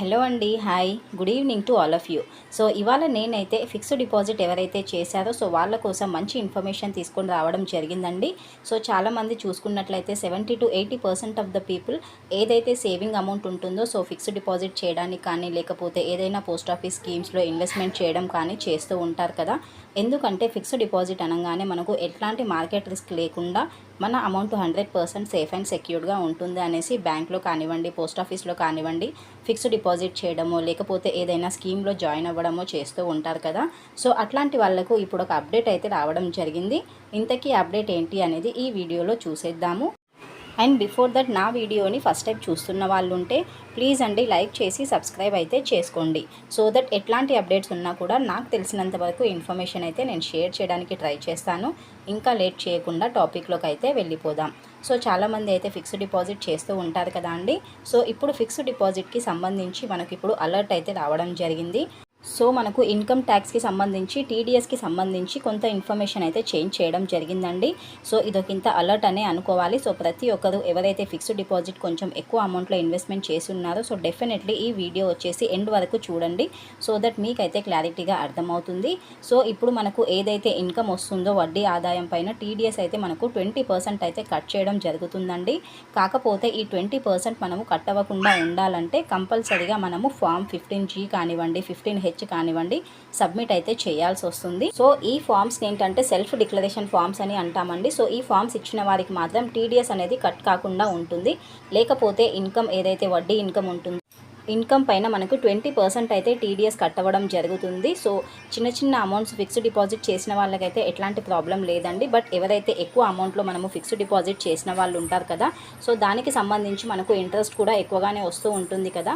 Hello అండి hi. Good evening to all of you. So ఇవాళ నేనైతే ఫిక్స్డ్ డిపాజిట్ ఎవరైతే చేశారో సో వాళ్ళ కోసం మంచి ఇన్ఫర్మేషన్ తీసుకొని రావడం జరిగిందండి. సో చాలామంది చూసుకున్నట్లయితే seventy to eighty percent of the people ఏదైతే సేవింగ్ అమౌంట్ ఉంటుందో సో ఫిక్స్డ్ డిపాజిట్ చేయడానికి కానీ లేకపోతే ఏదైనా పోస్ట్ ఆఫీస్ స్కీమ్స్లో ఇన్వెస్ట్మెంట్ చేయడం కానీ చేస్తూ ఉంటారు కదా. ఎందుకంటే ఫిక్స్డ్ డిపాజిట్ అనగానే మనకు ఎట్లాంటి మార్కెట్ రిస్క్ లేకుండా మన amount hundred percent safe and సెక్యూర్డ్గా ఉంటుంది అనేసి బ్యాంక్లో కానివ్వండి పోస్ట్ ఆఫీస్లో కానివ్వండి ఫిక్స్డ్ డిపాజిట్ చేయడమో లేకపోతే ఏదైనా స్కీమ్లో జాయిన్ అవ్వడమో చేస్తూ ఉంటారు కదా. సో అట్లాంటి వాళ్ళకు ఇప్పుడు ఒక అప్డేట్ అయితే రావడం జరిగింది. ఇంతకీ అప్డేట్ ఏంటి అనేది ఈ వీడియోలో చూసేద్దాము. అండ్ బిఫోర్ దట్ నా వీడియోని ఫస్ట్ టైం చూస్తున్న వాళ్ళు ఉంటే ప్లీజ్ అండి లైక్ చేసి సబ్స్క్రైబ్ అయితే చేసుకోండి. సో దట్ ఎట్లాంటి అప్డేట్స్ ఉన్నా కూడా నాకు తెలిసినంత వరకు ఇన్ఫర్మేషన్ అయితే నేను షేర్ చేయడానికి ట్రై చేస్తాను. ఇంకా లేట్ చేయకుండా టాపిక్లోకి అయితే వెళ్ళిపోదాం. సో చాలామంది అయితే ఫిక్స్డ్ డిపాజిట్ చేస్తూ ఉంటారు కదా అండి. సో ఇప్పుడు ఫిక్స్డ్ డిపాజిట్కి సంబంధించి మనకి ఇప్పుడు అలర్ట్ అయితే రావడం జరిగింది. సో మనకు ఇన్కమ్ ట్యాక్స్కి సంబంధించి టీడీఎస్కి సంబంధించి కొంత ఇన్ఫర్మేషన్ అయితే చేంజ్ చేయడం జరిగిందండి. సో ఇదొకింత అలర్ట్ అనే అనుకోవాలి. సో ప్రతి ఒక్కరు ఎవరైతే ఫిక్స్డ్ డిపాజిట్ కొంచెం ఎక్కువ అమౌంట్లో ఇన్వెస్ట్మెంట్ చేసి ఉన్నారో సో డెఫినెట్లీ ఈ వీడియో వచ్చేసి ఎండ్ వరకు చూడండి. సో దట్ మీకైతే క్లారిటీగా అర్థమవుతుంది. సో ఇప్పుడు మనకు ఏదైతే ఇన్కమ్ వస్తుందో వడ్డీ ఆదాయం పైన టీడీఎస్ అయితే మనకు ట్వంటీ పర్సెంట్ అయితే కట్ చేయడం జరుగుతుందండి. కాకపోతే ఈ ట్వంటీ పర్సెంట్ మనము కట్ అవ్వకుండా ఉండాలంటే కంపల్సరీగా మనము ఫామ్ ఫిఫ్టీన్ జీ కానివ్వండి ఫిఫ్టీన్ హెచ్ కానివ్వండి సబ్మిట్ అయితే చేయాల్సి వస్తుంది. సో ఈ ఫామ్స్ ఏంటంటే సెల్ఫ్ డిక్లరేషన్ ఫామ్స్ అని అంటామండి. సో ఈ ఫామ్స్ ఇచ్చిన వారికి మాత్రం టీడీఎస్ అనేది కట్ కాకుండా ఉంటుంది. లేకపోతే ఇన్కమ్ ఏదైతే వడ్డీ ఇన్కమ్ ఉంటుందో ఇన్కమ్ పైన మనకు ట్వంటీ పర్సెంట్ అయితే టీడీఎస్ కట్టవడం జరుగుతుంది. సో చిన్న చిన్న అమౌంట్స్ ఫిక్స్డ్ డిపాజిట్ చేసిన వాళ్ళకైతే ఎట్లాంటి ప్రాబ్లం లేదండి. బట్ ఎవరైతే ఎక్కువ అమౌంట్లో మనము ఫిక్స్డ్ డిపాజిట్ చేసిన వాళ్ళు ఉంటారు కదా సో దానికి సంబంధించి మనకు ఇంట్రెస్ట్ కూడా ఎక్కువగానే వస్తూ ఉంటుంది కదా.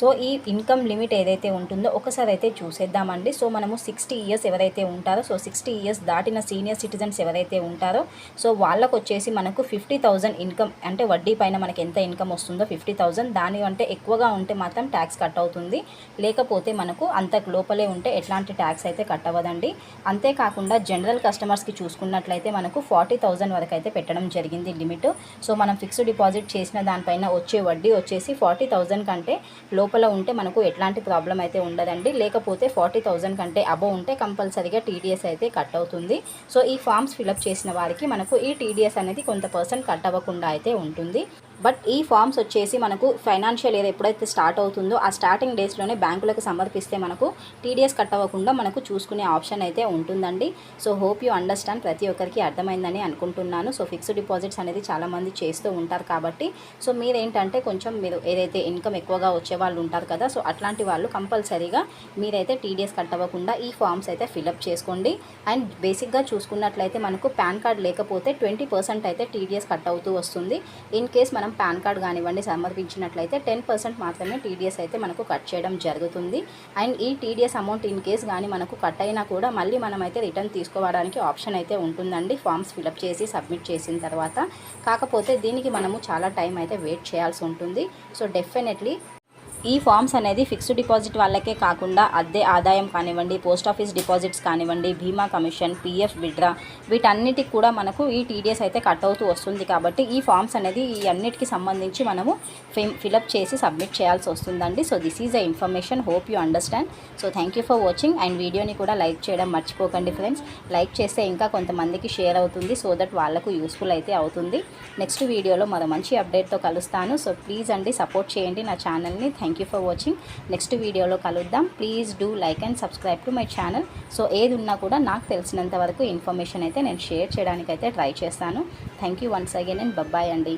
సో ఈ ఇన్కమ్ లిమిట్ ఏదైతే ఉంటుందో ఒకసారి అయితే చూసేద్దామండి. సో మనము సిక్స్టీ ఇయర్స్ ఎవరైతే ఉంటారో సో సిక్స్టీ ఇయర్స్ దాటిన సీనియర్ సిటిజన్స్ ఎవరైతే ఉంటారో సో వాళ్ళకు వచ్చేసి మనకు ఫిఫ్టీ థౌజండ్ ఇన్కమ్ అంటే వడ్డీ పైన మనకి ఎంత ఇన్కమ్ వస్తుందో ఫిఫ్టీ థౌజండ్ దాని అంటే ఎక్కువగా ఉంటే మాత్రం ట్యాక్స్ కట్ అవుతుంది. లేకపోతే మనకు అంత లోపలే ఉంటే ఎట్లాంటి ట్యాక్స్ అయితే కట్ అవ్వదండి అంతేకాకుండా జనరల్ కస్టమర్స్కి చూసుకున్నట్లయితే మనకు ఫార్టీ థౌజండ్ వరకు అయితే పెట్టడం జరిగింది లిమిట్. సో మనం ఫిక్స్డ్ డిపాజిట్ చేసిన దానిపైన వచ్చే వడ్డీ వచ్చేసి ఫార్టీ థౌజండ్ కంటే లోపల ఉంటే మనకు ఎట్లాంటి ప్రాబ్లం అయితే ఉండదండి. లేకపోతే ఫార్టీ థౌజండ్ కంటే అబవ్ ఉంటే కంపల్సరీగా టీడీఎస్ అయితే కట్ అవుతుంది. సో ఈ ఫామ్స్ ఫిలప్ చేసిన వారికి మనకు ఈ టీడీఎస్ అనేది కొంత పర్సెంట్ కట్ అవ్వకుండా అయితే ఉంటుంది. బట్ ఈ ఫామ్స్ వచ్చేసి మనకు ఫైనాన్షియల్ ఇయర్ ఎప్పుడైతే స్టార్ట్ అవుతుందో ఆ స్టార్టింగ్ డేస్లోనే బ్యాంకులకు సమర్పిస్తే మనకు టీడీఎస్ కట్ అవ్వకుండా మనకు చూసుకునే ఆప్షన్ అయితే ఉంటుందండి. సో హోప్ యూ అండర్స్టాండ్ ప్రతి ఒక్కరికి అర్థమైందని అనుకుంటున్నాను. సో ఫిక్స్డ్ డిపాజిట్స్ అనేది చాలామంది చేస్తూ ఉంటారు కాబట్టి సో మీరేంటంటే కొంచెం మీరు ఏదైతే ఇన్కమ్ ఎక్కువగా వచ్చే వాళ్ళు ఉంటారు కదా సో అట్లాంటి వాళ్ళు కంపల్సరీగా మీరైతే టీడీఎస్ కట్ అవ్వకుండా ఈ ఫామ్స్ అయితే ఫిలప్ చేసుకోండి. అండ్ బేసిక్గా చూసుకున్నట్లయితే మనకు పాన్ కార్డ్ లేకపోతే ట్వంటీ పర్సెంట్ అయితే టీడీఎస్ కట్ అవుతూ వస్తుంది. ఇన్ కేస్ మనం పాన్ కార్డ్ కానివ్వండి సమర్పించినట్లయితే టెన్ పర్సెంట్ మాత్రమే టీడీఎస్ అయితే మనకు కట్ చేయడం జరుగుతుంది. అండ్ ఈ టీడీఎస్ అమౌంట్ ఇన్ కేస్ కానీ మనకు కట్ అయినా కూడా మళ్ళీ మనమైతే రిటర్న్ తీసుకోవడానికి ఆప్షన్ అయితే ఉంటుందండి. ఫామ్స్ ఫిలప్ చేసి సబ్మిట్ చేసిన తర్వాత. కాకపోతే దీనికి మనము చాలా టైం అయితే వెయిట్ చేయాల్సి ఉంటుంది. సో డెఫినెట్లీ ఈ ఫామ్స్ అనేది ఫిక్స్డ్ డిపాజిట్ వాళ్ళకే కాకుండా అద్దె ఆదాయం కానివ్వండి పోస్ట్ ఆఫీస్ డిపాజిట్స్ కానివ్వండి బీమా కమిషన్ పీఎఫ్ విడ్రా వీటన్నిటికి కూడా మనకు ఈ టీడీఎస్ అయితే కట్ అవుతూ వస్తుంది కాబట్టి ఈ ఫామ్స్ అనేది ఈ అన్నిటికి సంబంధించి మనము ఫిలప్ చేసి సబ్మిట్ చేయాల్సి వస్తుందండి. So this is a information hope you understand so thank you for watching and వీడియోని కూడా లైక్ చేయడం మర్చిపోకండి ఫ్రెండ్స్ లైక్ చేస్తే ఇంకా కొంతమందికి షేర్ అవుతుంది. సో దట్ వాళ్ళకు యూస్ఫుల్ అయితే అవుతుంది. నెక్స్ట్ వీడియోలో మరో మంచి అప్డేట్తో కలుస్తాను. సో ప్లీజ్ అండి సపోర్ట్ చేయండి నా ఛానల్ని thank you for watching next వీడియోలో కలుద్దాం. Please do like and subscribe to my channel so ఏది ఉన్నా కూడా నాకు తెలిసినంత వరకు ఇన్ఫర్మేషన్ అయితే నేను షేర్ చేయడానికి అయితే ట్రై చేస్తాను. Thank you once again and bye bye అండి.